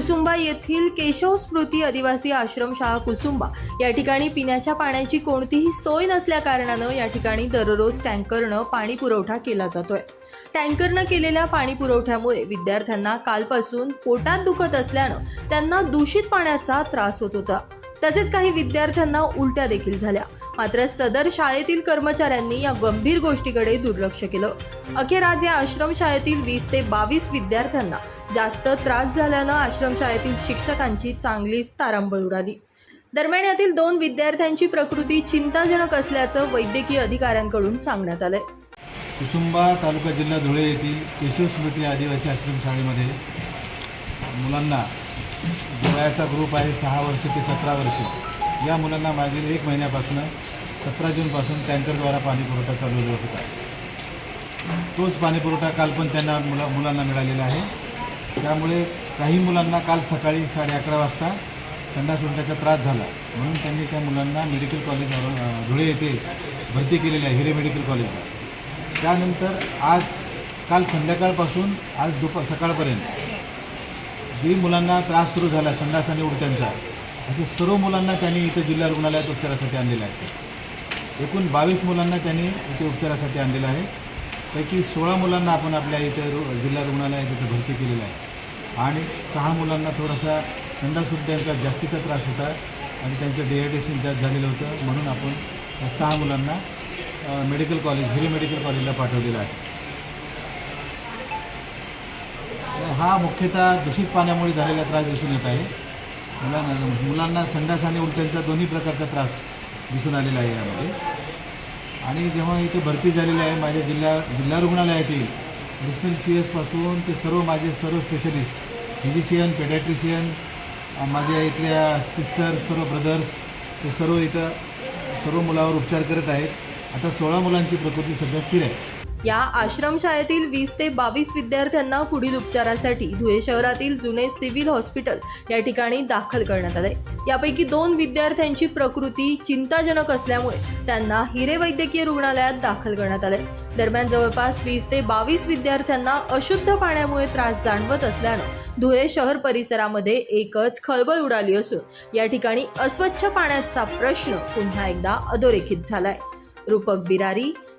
कुसुंबा येथील केशव स्मृती आदिवासी आश्रमशाळा कुसुंबा. या ठिकाणी पिण्याच्या पाण्याची कोणतीही सोय नसल्या कारणानं या ठिकाणी दररोज टँकरनं पाणी पुरवठा केला जातोय. टँकरनं केलेल्या पाणी पुरवठ्यामुळे विद्यार्थ्यांना कालपासून पोटात दुखत असल्यानं त्यांना दूषित पाण्याचा त्रास होत होता. तसेच काही विद्यार्थ्यांना उलट्या देखील झाल्या. मात्र सदर शाळेतील कर्मचाऱ्यांनी या गंभीर गोष्टीकडे दुर्लक्ष केलं. अखेर आज या आश्रमशाळेतील वीस ते बावीस विद्यार्थ्यांना जास्त त्रास झाल्यानं आश्रमशाळेतील शिक्षकांची चांगलीच तारांबळ उडाली. दरम्यान यातील दोन विद्यार्थ्यांची प्रकृती चिंताजनक असल्याचं वैद्यकीय अधिकाऱ्यांकडून सांगण्यात आलंय. कुसुंबा तालुका जिल्हा धुळे येथील केशव स्मृती आदिवासी आश्रमशाळेमध्ये मुलांना वयाचा ग्रुप आहे सहा वर्ष ते सतरा वर्ष. या मुलांना मागील एक महिन्यापासून सतरा जूनपासून टँकरद्वारा पाणीपुरवठा चालवला होता. तोच पाणीपुरवठा काल पण त्यांना मुला मुलांना मिळालेला आहे. त्यामुळे काही मुलांना काल सकाळी साडे अकरा वाजता संडास उलट्याचा त्रास झाला. म्हणून त्यांनी त्या मुलांना मेडिकल कॉलेज धुळे येथे भरती केलेली आहे हिरे मेडिकल कॉलेजला. त्यानंतर आज काल संध्याकाळपासून आज दुपार सकाळपर्यंत जी मुलांना त्रास सुरू झाला संडास आणि उलट्यांचा असे सर्व मुलांना त्यांनी इथं जिल्हा रुग्णालयात उपचारासाठी आणलेलं आहे. एकूण बावीस मुलांना त्यांनी इथे उपचारासाठी आणलेलं आहे. पैकी सोळा मुलांना आपण आपल्या इथे रु जिल्हा रुग्णालयात इथं भरती केलेलं आहे. आणि सहा मुलांना थोडासा संडास जास्तीचा त्रास होता आणि त्यांचं डिहायड्रेशन जास्त झालेलं होतं. म्हणून आपण या सहा मुलांना मेडिकल कॉलेज हिरे मेडिकल कॉलेजला पाठवलेलं आहे. हा मुख्यतः दूषित पाण्यामुळे झालेला त्रास दिसून येत आहे. मुलांना मुलांना संडास आणि उलट्यांचा दोन्ही प्रकारचा त्रास दिसून आलेला आहे यामध्ये. आणि जेव्हा इथे भरती झालेली आहे माझ्या जिल्हा जिल्हा रुग्णालयातील डिस्मिल सी एसपासून ते सर्व माझे सर्व स्पेशलिस्ट फिजिशियन पेडॅट्रिशियन माझ्या इथल्या सिस्टर सर्व ब्रदर्स ते सर्व इथं सर्व मुलावर उपचार करत आहेत. आता सोळा मुलांची प्रकृती सध्या स्थिर आहे. या आश्रमशाळेतील वीस ते बावीस विद्यार्थ्यांना पुढील उपचारासाठी धुळे शहरातील जुने सिव्हिल हॉस्पिटल या ठिकाणी दाखल करण्यात आले. यापैकी दोन विद्यार्थ्यांची प्रकृती चिंताजनक असल्यामुळे त्यांना हिरे वैद्यकीय रुग्णालयात दाखल करण्यात आले. दरम्यान जवळपास वीस ते बावीस विद्यार्थ्यांना अशुद्ध पाण्यामुळे त्रास जाणवत असल्यानं धुळे शहर परिसरामध्ये एकच खळबळ उडाली असून या ठिकाणी अस्वच्छ पाण्याचा प्रश्न पुन्हा एकदा अधोरेखित झालाय. रूपक बिरारी